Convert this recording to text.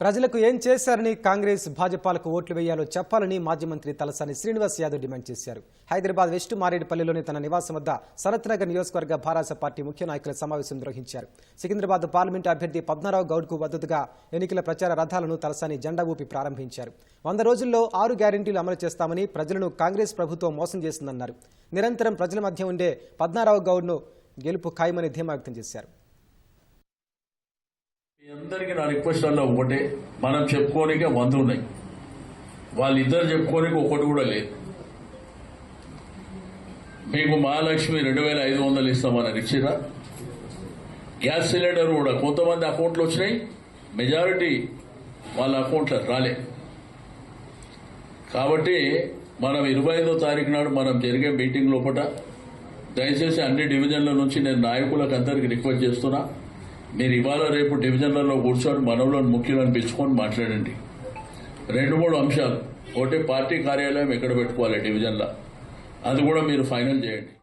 ప్రజలకు ఏం చేశారని కాంగ్రెస్ భాజపాలకు ఓట్లు వేయాలో చెప్పాలని మాజీ మంత్రి తలసాని శ్రీనివాస్ యాదవ్ డిమాండ్ చేశారు. హైదరాబాద్ వెస్ట్ మారేడుపల్లిలోని తన నివాసం వద్ద శరత్నగర్ నియోజకవర్గ భారాస పార్టీ ముఖ్య నాయకుల సమావేశం నిర్వహించారు. సికింద్రాబాద్ పార్లమెంటు అభ్యర్థి పద్మారావు గౌడ్కు మద్దతుగా ఎన్నికల ప్రచార రథాలను తలసాని జెండా ఊపి ప్రారంభించారు. వంద రోజుల్లో ఆరు గ్యారెంటీలు అమలు చేస్తామని ప్రజలను కాంగ్రెస్ ప్రభుత్వం మోసం చేసిందన్నారు. నిరంతరం ప్రజల మధ్య ఉండే పద్మారావు గౌడ్ను గెలుపు ఖాయమని ధీమా వ్యక్తం చేశారు. మీ అందరికీ నా రిక్వెస్ట్ అన్న ఒకటే. మనం చెప్పుకోనికే వంద ఉన్నాయి వాళ్ళిద్దరు చెప్పుకోనికి ఒకటి కూడా లేదు. మీకు మహాలక్ష్మి రెండు వేల ఐదు వందలు ఇస్తామని ఇచ్చిరా గ్యాస్ సిలిండర్ కూడా కొంతమంది అకౌంట్లు వచ్చినాయి. మెజారిటీ వాళ్ళ అకౌంట్లో రాలే. కాబట్టి మనం ఇరవై ఐదో తారీఖు నాడు మనం జరిగే మీటింగ్ లోపల దయచేసి అన్ని డివిజన్ల నుంచి నేను నాయకులకు అందరికీ రిక్వెస్ట్ చేస్తున్నా. మీరు ఇవాళ రేపు డివిజన్లలో కూర్చొని మనవులను ముఖ్యులను పిలుచుకొని మాట్లాడండి. రెండు మూడు అంశాలు. ఒకటి పార్టీ కార్యాలయం ఎక్కడ పెట్టుకోవాలి డివిజన్లో? అది కూడా మీరు ఫైనల్ చేయండి.